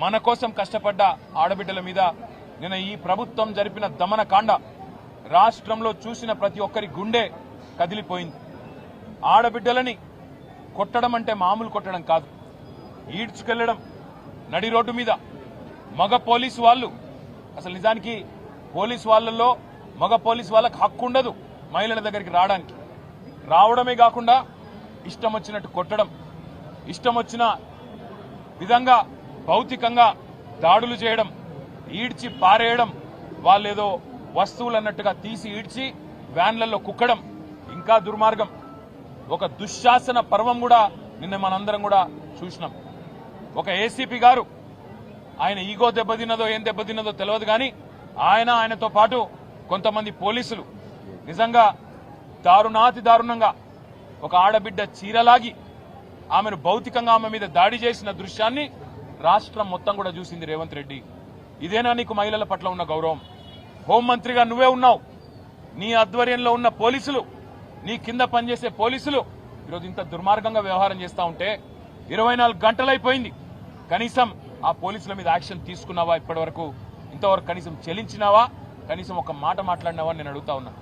మన కోసం కష్టపడ్డ ఆడబిడ్డల మీద నిన్న ఈ ప్రభుత్వం జరిపిన దమనకాండ రాష్ట్రంలో చూసిన ప్రతి ఒక్కరి గుండె కదిలిపోయింది. ఆడబిడ్డలని కొట్టడం అంటే మామూలు కొట్టడం కాదు. ఈడ్చుకెళ్ళడం నడి రోడ్డు మీద మగ పోలీసు వాళ్ళు అసలు నిజానికి పోలీసు వాళ్ళల్లో మగ పోలీసు వాళ్ళకి హక్కు ఉండదు మహిళల దగ్గరికి రావడానికి. రావడమే కాకుండా ఇష్టం వచ్చినట్టు కొట్టడం ఇష్టం వచ్చిన విధంగా భౌతికంగా దాడులు చేయడం ఈడ్చి పారేయడం వాళ్ళేదో వస్తువులు అన్నట్టుగా తీసి ఈడ్చి వ్యాన్లలో కుక్కడం ఇంకా దుర్మార్గం. ఒక దుశ్శాసన పర్వం కూడా నిన్న మనందరం కూడా చూసినాం. ఒక ఏసీపీ గారు ఆయన ఈగో దెబ్బతిన్నదో ఏం దెబ్బతిన్నదో తెలియదు కానీ ఆయన ఆయనతో పాటు కొంతమంది పోలీసులు నిజంగా దారుణాతి దారుణంగా ఒక ఆడబిడ్డ చీరలాగి ఆమెను భౌతికంగా ఆమె మీద దాడి చేసిన దృశ్యాన్ని రాష్ట్రం మొత్తం కూడా చూసింది రేవంత్ రెడ్డి. ఇదేనా నీకు మహిళల పట్ల ఉన్న గౌరవం? హోంమంత్రిగా నువ్వే ఉన్నావు. నీ ఆధ్వర్యంలో ఉన్న పోలీసులు నీ కింద పనిచేసే పోలీసులు ఈరోజు ఇంత దుర్మార్గంగా వ్యవహారం చేస్తా ఉంటే ఇరవై నాలుగు గంటలైపోయింది. కనీసం ఆ పోలీసుల మీద యాక్షన్ తీసుకున్నావా ఇప్పటి వరకు ఇంతవరకు కనీసం చెల్లించినావా కనీసం ఒక మాట మాట్లాడినావా నేను అడుగుతా ఉన్నా.